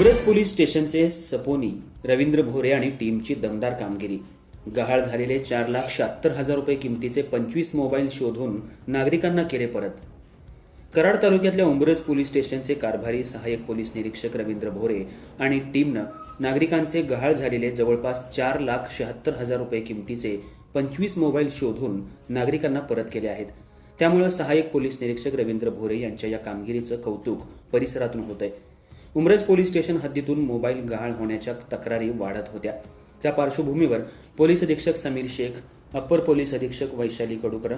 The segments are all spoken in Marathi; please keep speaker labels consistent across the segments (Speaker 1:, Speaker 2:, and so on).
Speaker 1: पोलीस स्टेशनचे सपोनी रवींद्र भोरे आणि टीमची दमदार कामगिरी. गहाळ झालेले चार लाख शहात्तर हजार रुपये किमतीचे पंचवीस मोबाईल शोधून नागरिकांना केले परत. कराड तालुक्यातल्या उंबरज पोलीस स्टेशनचे कारभारी सहाय्यक पोलीस निरीक्षक रवींद्र भोरे आणि टीमनं नागरिकांचे गहाळ झालेले जवळपास चार लाख शहात्तर हजार रुपये किमतीचे पंचवीस मोबाईल शोधून नागरिकांना परत केले आहेत. त्यामुळं सहाय्यक पोलीस निरीक्षक रवींद्र भोरे यांच्या या कामगिरीचं कौतुक परिसरातून होत आहे उमरज पोलीस स्टेशन हद्दीतून मोबाईल गहाळ होण्याच्या तक्रारी वाढत होत्या. त्या पार्श्वभूमीवर पोलीस अधीक्षक समीर शेख अप्पर पोलीस अधीक्षक वैशाली कडुकर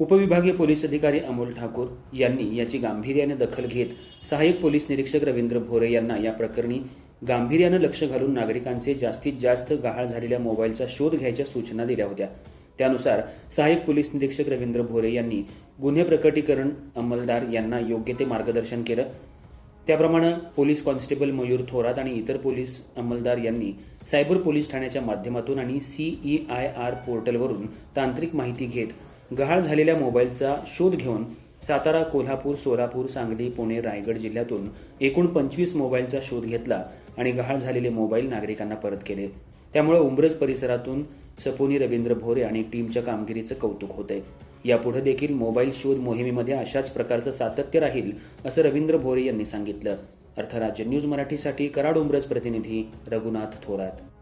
Speaker 1: उपविभागीय पोलीस अधिकारी अमोल ठाकूर यांनी याची गांभीर्याने दखल घेत सहाय्यक पोलीस निरीक्षक रवींद्र भोरे यांना या प्रकरणी गांभीर्यानं लक्ष घालून नागरिकांचे जास्तीत जास्त गहाळ झालेल्या मोबाईलचा शोध घ्यायच्या सूचना दिल्या होत्या. त्यानुसार सहाय्यक पोलीस निरीक्षक रवींद्र भोरे यांनी गुन्हे प्रकटीकरण अंमलदार यांना योग्य ते मार्गदर्शन केलं. त्याप्रमाणे पोलीस कॉन्स्टेबल मयूर थोरात आणि इतर पोलीस अंमलदार यांनी सायबर पोलीस ठाण्याच्या माध्यमातून आणि सीई आय आर पोर्टलवरून तांत्रिक माहिती घेत गहाळ झालेल्या मोबाईलचा शोध घेऊन सातारा कोल्हापूर सोलापूर सांगली पुणे रायगड जिल्ह्यातून एकूण पंचवीस मोबाईलचा शोध घेतला आणि गहाळ झालेले मोबाईल नागरिकांना परत केले. त्यामुळे उंबरज परिसरातून सपोनी रवींद्र भोरे आणि टीमच्या कामगिरीचं कौतुक होतंय. आहे यापुढे देखील मोबाईल शोध मोहिमेमध्ये अशाच प्रकारचं सातत्य राहील असं रवींद्र भोरे यांनी सांगितलं. अर्थराज्य न्यूज मराठीसाठी कराड उमरज प्रतिनिधी रघुनाथ थोरात.